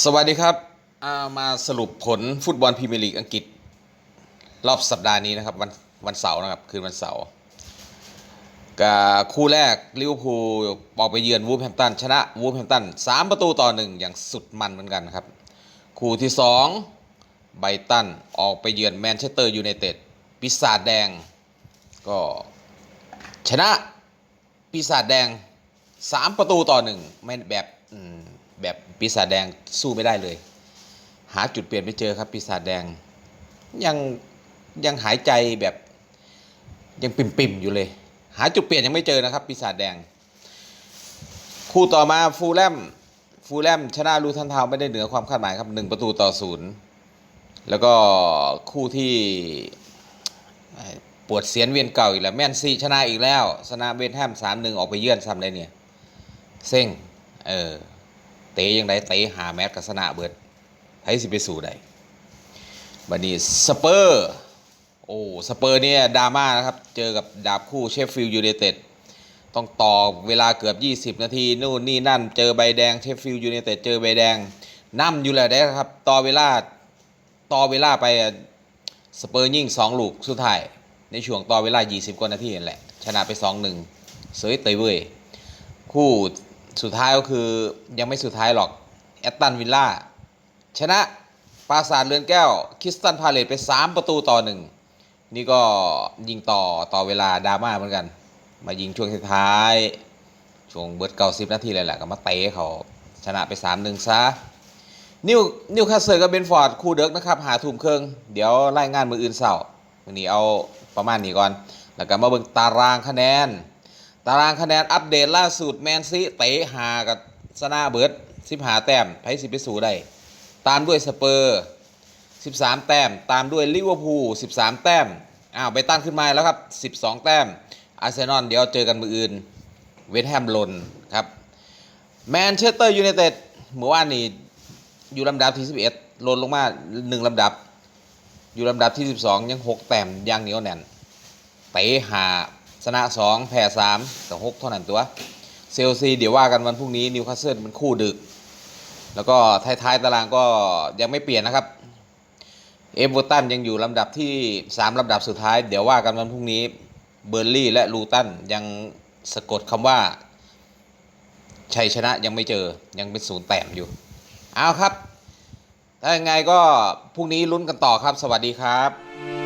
สวัสดีครับอามาสรุปผลฟุตบอลพรีเมียร์ลีกอังกฤษ รอบสัปดาห์นี้นะครับ วันวันเสาร์นะครับ คืนวันเสาร์กับคู่แรกลิเวอร์พูลออกไปเยือนวูฟแฮมป์ตันชนะวูฟแฮมป์ตัน3ประตูต่อหนึ่งอย่างสุดมันเหมือนกันครับ คู่ที่2ไบรตันออกไปเยือนแมนเชสเตอร์ยูไนเต็ดปีศาจแดง ก็ชนะปีศาจแดง3ประตูต่อหนึ่งไม่แบบ แบบปีศาจแดงสู้ไม่ได้เลย หาจุดเปลี่ยนไม่เจอครับปีศาจแดง ยังยังหายใจแบบยังปิ่มๆอยู่เลย หาจุดเปลี่ยนยังไม่เจอนะครับปีศาจแดง คู่ต่อมาฟูลแลมฟูลแลมชนะลูทันทาวไม่ได้เหนือความคาดหมายครับหนึ่งประตูต่อศูนย์แล้วก็คู่ที่ปวดเสียนเวียนเก่าอีกแล้วแมนซีชนะอีกแล้วชนะเวสต์แฮมสามหนึ่งออกไปเยือนซ้ำได้เนี่ยเซ็งเออ เตะยังไงเตะหาแมตช์กับชนะเบิดให้สิไปสู่ใดบัดนี้สเปอร์โอ้สเปอร์เนี่ยดราม่านะครับ เจอกับดาบคู่เชฟฟิลด์ยูไนเต็ดต้องต่อเวลาเกือบ 20 นาทีนู่นนี่นั่น เจอใบแดงเชฟฟิลด์ยูไนเต็ดเจอใบแดงนำอยู่แล้วได้ครับ ต่อเวลาต่อเวลาไปสเปอร์ยิง2 ลูกสุดท้าย ในช่วงต่อเวลา 20 กว่านาทีนั่นแหละ ชนะไป 2-1 เสยเตยเว้ยคู่ สุดท้ายก็คือยังไม่สุดท้ายหรอก แอตตันวิลล่า ชนะปราสาทเรือนแก้ว คิสตันพาเลตไป 3 ประตูต่อหนึ่งนี่ก็ยิงต่อต่อเวลาดราม่าเหมือนกัน มายิงช่วงท้ายช่วงเบิร์ดเก้าสิบนาทีเลยแหละก็มาเตะเขาชนะไปสามหนึ่งซะนิวนิวคาสเซิลกับเบนฟอร์ดคู่เด็กนะครับ หาทุ่มเครื่องเดี๋ยวรายงานมืออื่นเสาร์วันนี้เอาประมาณนี้ก่อน แล้วก็มาเบิ่งตารางคะแนน ตารางคะแนนอัปเดตล่าสุดแมนซีเตะหากับสนาเบิร์ดสิบหาแต้มไพสิไปสู่ได้ ตามด้วยสเปอร์ 13 แต้ม ตามด้วยลิเวอร์พูล 13 แต้ม อ้าวไปตั้งขึ้นมาแล้วครับ 12 แต้ม อาร์เซนอลเดี๋ยวเจอกันมืออื่น เวสต์แฮมลนครับ แมนเชสเตอร์ยูไนเต็ดเมื่อวานนี้อยู่ลำดับที่ 11ลนลงมา 1 ลำดับ อยู่ลำดับที่ 12 ยัง 6 แต้มย่างเหนียวแน่นเตะหา ชนะ 2 แพ้3แต่6เท่านั้นตัว เซลซีเดี๋ยวว่ากันวันพรุ่งนี้นิวคาสเซิลมันคู่ดึก แล้วก็ท้ายๆตารางก็ยังไม่เปลี่ยนนะครับ เอเวอร์ตันยังอยู่ลำดับที่ 3ลำดับสุดท้าย เดี๋ยวว่ากันวันพรุ่งนี้เบอร์ลี่และลูตันยังสะกดคำว่าชัยชนะยังไม่เจอยังเป็นศูนย์แต้มอยู่ เอาครับ ถ้ายังไงก็พรุ่งนี้ลุ้นกันต่อครับ สวัสดีครับ